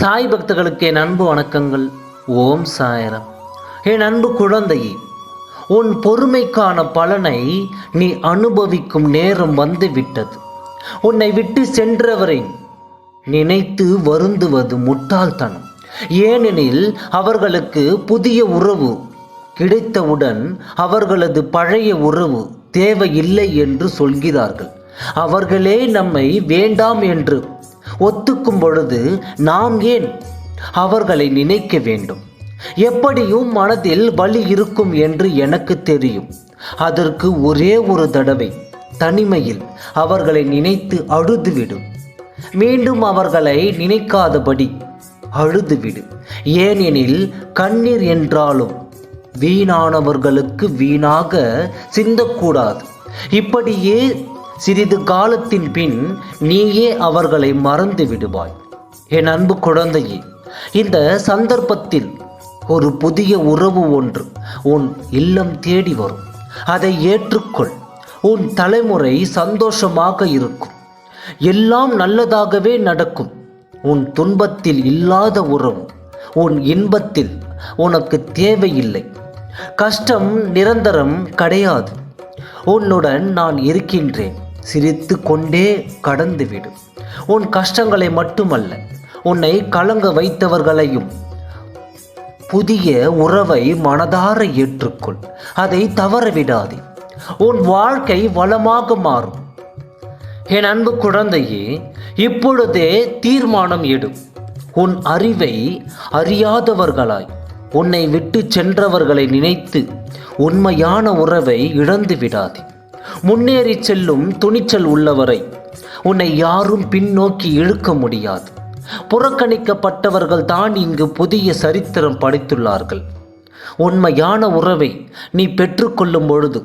சாய் பக்தர்களுக்கு என் அன்பு வணக்கங்கள். ஓம் சாயரம். என் அன்பு குழந்தையே உன் பொறுமைக்கான பலனை நீ அனுபவிக்கும் நேரம் வந்துவிட்டது. உன்னை விட்டு சென்றவரை நினைத்து வருந்துவது முட்டாள்தனம். ஏனெனில் அவர்களுக்கு புதிய உறவு கிடைத்தவுடன் அவர்களது பழைய உறவு தேவையில்லை என்று சொல்கிறார்கள். அவர்களே நம்மை வேண்டாம் என்று ஒத்துக்கும் பொழுது நாம் ஏன் அவர்களை நினைக்க வேண்டும்? எப்படியும் மனதில் வலி இருக்கும் என்று எனக்கு தெரியும். அதற்கு ஒரே ஒரு தடவை தனிமையில் அவர்களை நினைத்து அழுதுவிடும். மீண்டும் அவர்களை நினைக்காதபடி அழுதுவிடு. ஏனெனில் கண்ணீர் என்றாலும் வீணானவர்களுக்கு வீணாக சிந்தக்கூடாது. இப்படியே சிறிது காலத்தின் பின் நீயே அவர்களை மறந்து விடுவாய். என் அன்பு குழந்தையே இந்த சந்தர்ப்பத்தில் ஒரு புதிய உறவு ஒன்று உன் இல்லம் தேடி வரும். அதை ஏற்றுக்கொள். உன் தலைமுறை சந்தோஷமாக இருக்கும். எல்லாம் நல்லதாகவே நடக்கும். உன் துன்பத்தில் இல்லாத உறவு உன் இன்பத்தில் உனக்கு தேவையில்லை. கஷ்டம் நிரந்தரம் கிடையாது. உன்னுடன் நான் இருக்கின்றேன். சிரித்து கொண்டே கடந்துவிடு. உன் கஷ்டங்களை மட்டுமல்ல உன்னை கலங்க வைத்தவர்களையும் புதிய உறவை மனதார ஏற்றுக்கொள். அதை தவறவிடாதே. உன் வாழ்க்கை வளமாக மாறும். என் அன்பு குழந்தையே இப்பொழுதே தீர்மானம் எடு. உன் அறிவை அறியாதவர்களாய் உன்னை விட்டு சென்றவர்களை நினைத்து உண்மையான உறவை இழந்து விடாதே முன்னேறி செல்லும் துணிச்சல் உள்ளவரை உன்னை யாரும் பின்னோக்கி இழுக்க முடியாது. புறக்கணிக்கப்பட்டவர்கள் தான் இங்கு புதிய சரித்திரம் படைத்துள்ளார்கள். உண்மையான உறவை நீ பெற்றுக்கொள்ளும் பொழுது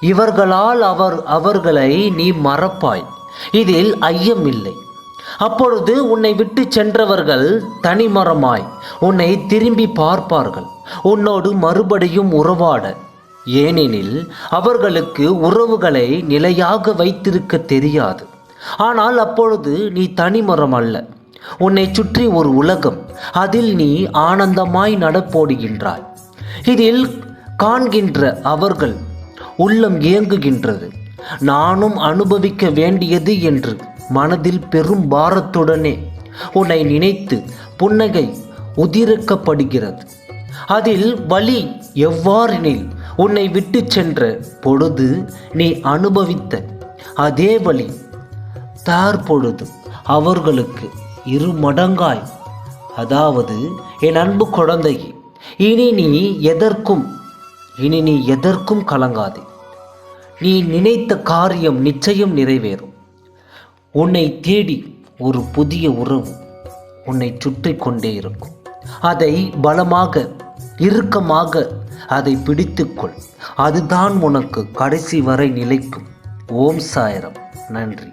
இவர்களால் அவர் அவர்களை நீ மறப்பாய். இதில் ஐயம் இல்லை. அப்பொழுது உன்னை விட்டு சென்றவர்கள் தனிமரமாய் உன்னை திரும்பி பார்ப்பார்கள். உன்னோடு மறுபடியும் உறவாட ஏனெனில் அவர்களுக்கு உறவுகளை நிலையாக வைத்திருக்க தெரியாது. ஆனால் அப்பொழுது நீ தனிமரம் அல்ல. உன்னை சுற்றி ஒரு உலகம். அதில் நீ ஆனந்தமாய் நடப்போடுகின்றாய். இதில் காண்கின்ற அவர்கள் உள்ளம் ஏங்குகின்றது நானும் அனுபவிக்க வேண்டியது என்று மனதில் பெரும் பாரத்துடனே உன்னை நினைத்து புன்னகை உதிர்க்கப்படுகிறது. அதில் வலி எவ்வாறெனில் உன்னை விட்டு சென்ற பொழுது நீ அனுபவித்த அதே வழி தார்பொழுது அவர்களுக்கு இரு மடங்காய். அதாவது என் அன்பு குழந்தையே இனி நீ எதற்கும் இனி நீ எதற்கும் கலங்காதே. நீ நினைத்த காரியம் நிச்சயம் நிறைவேறும். உன்னை தேடி ஒரு புதிய உறவு உன்னை சுற்றி கொண்டே இருக்கும். அதை பலமாக இறுக்கமாக அதை பிடித்துக்கொள். அதுதான் உனக்கு கடைசி வரை நிலைக்கும். ஓம் சாயரம். நன்றி.